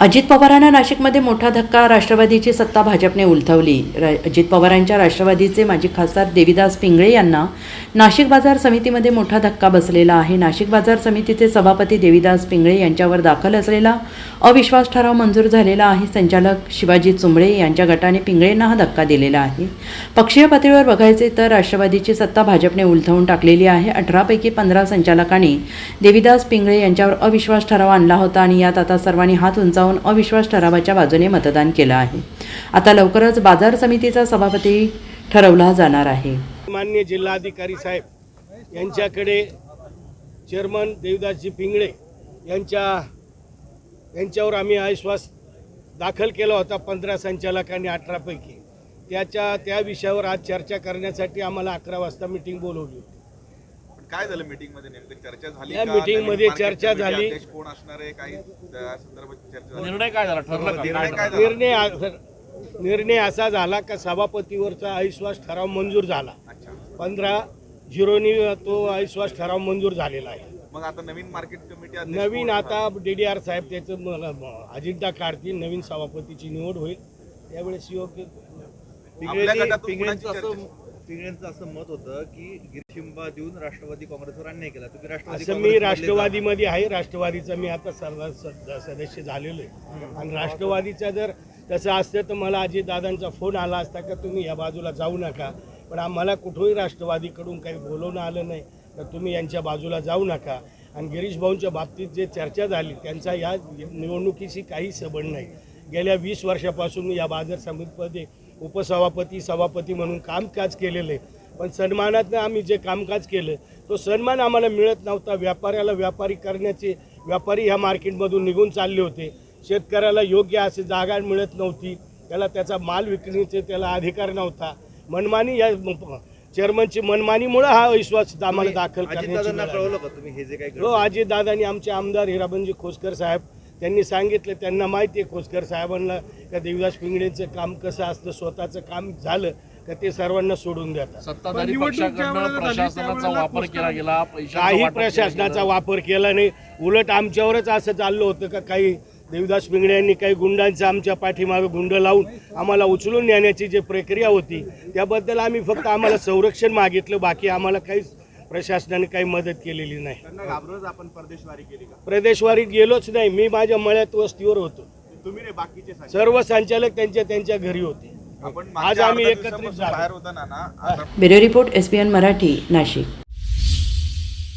अजित पवारांना नाशिकमध्ये मोठा धक्का राष्ट्रवादीची सत्ता भाजपने उलथवली. रा अजित पवारांच्या राष्ट्रवादीचे माजी खासदार देविदास पिंगळे यांना नाशिक बाजार समितीमध्ये मोठा धक्का बसलेला आहे. नाशिक बाजार समितीचे सभापती देविदास पिंगळे यांच्यावर दाखल असलेला अविश्वास ठराव मंजूर झालेला आहे. संचालक शिवाजी चुंबळे यांच्या गटाने पिंगळेंना हा धक्का दिलेला आहे. पक्षीय पातळीवर बघायचे तर राष्ट्रवादीची सत्ता भाजपने उलथवून टाकलेली आहे. अठरापैकी पंधरा संचालकांनी देविदास पिंगळे यांच्यावर अविश्वास ठराव आणला होता आणि यात आता सर्वांनी हात उंचावून अविश्वास ठरावाच्या बाजूने मतदान केलं आहे. आता लवकरच बाजार समितीचा सभापती ठरवला जाणार आहे. मान्य जिल्हाधिकारी साहेब यांच्याकडे चेअरमन देवदासजी पिंगळे यांच्या यांच्यावर आम्ही अविश्वास दाखल केला होता पंधरा संचालकांनी अठरापैकी त्याच्या त्या विषयावर आज चर्चा करण्यासाठी आम्हाला अकरा वाजता मिटिंग बोलवली होती. काय झालं मीटिंगमध्ये? नेमकं चर्चा झाली या का? meeting नवीन मध्ये market चर्चा committee झाली. अध्यक्ष कोण असणार आहे? काही त्या संदर्भात चर्चा झाली. निर्णय काय झाला? ठरलं का? निर्णय काय झाला? निर्णय निर्णय असा झाला का सभापतीवरचा अविश्वास ठराव मंजूर झाला. अच्छा. पंधरा झिरोनी तो अविश्वास ठराव मंजूर झालेला आहे. मग आता नवीन मार्केट कमिटी नवीन आता डी डी आर साहेब त्याचं म- अजिंठा काढतील नवीन सभापतीची निवड होईल. त्यावेळेस योग्य आपल्या गटातून कुणाची पिंगळेंचं चर्चा? असं पिंगळेंचं असं मत होतं की गिरशिंबा देऊन राष्ट्रवादी काँग्रेसवर अन्याय केला. तुम्ही राष्ट्रवादी असं मी काँग्रेसमधले राष्ट्रवादीमध्ये आहे. राष्ट्रवादीचा मी आता सर्व सद- सदस्य झालेलो आहे. आणि राष्ट्रवादीचा जर तसं असतं तर मला अजितदादांचा फोन आला असता का तुम्ही या बाजूला जाऊ नका. पण आम्हाला कुठंही राष्ट्रवादीकडून काही बोलवणं आलं नाही तर तुम्ही यांच्या बाजूला जाऊ नका. आणि गिरीश भाऊंच्या बाबतीत जे चर्चा झाली त्यांचा या निवडणुकीशी काही संबंध नाही. गेल्या वीस वर्षापासून मी या बाजार समितीमध्ये उपसभापती सभापती म्हणून कामकाज केलेलं आहे. पण सन्मानातनं आम्ही जे कामकाज केलं तो सन्मान आम्हाला मिळत नव्हता. व्यापाऱ्याला व्यापारी करण्याचे व्यापारी ह्या मार्केटमधून निघून चालले होते. शेतकऱ्याला योग्य अशी जागा मिळत नव्हती. त्याला त्याचा माल विकण्याचे त्याला अधिकार नव्हता. मनमानी या चेअरमनची मनमानीमुळे हा विश्वास आम्हाला दाखल हे हो अजितदादांनी आमचे आमदार हिराबंजी खोसकर साहेब त्यांनी सांगितलं त्यांना माहिती आहे खोसकर साहेबांना का देवदास पिंगळेंचं काम कसं असतं स्वतःचं काम झालं का ते सर्वांना सोडून देतात सत्ताधारी पक्षाकडनं प्रशासनाचा वापर केला गेला पैशाचं काही वाटप केलं प्रशासनाचा गेलं. वापर केला नाही उलट आमच्यावरच असं चाललं होतं का काही देवदास पिंगळे यांनी काही गुंडांचं आमच्या पाठीमागे गुंड लावून आम्हाला उचलून नेण्याची जी प्रक्रिया होती त्याबद्दल आम्ही फक्त आम्हाला संरक्षण मागितलं बाकी आम्हाला काहीच प्रशासनाने काही मदत केलेली नाही. त्यांना घाबरूनच आपण परदेशवारी केली का? प्रदेशवारीत गेलोच नाही. मी माझ्या मळ्यात वस्तीवर होतो. तुम्ही बाकीचे सांगा. सर्व संचालक त्यांच्या त्यांच्या घरी होते. आपण आज आम्ही अर्ध्या एकत्रित दिवसापासून झालो. बाहेर होता ना आता bureau report S P N Marathi Nashik.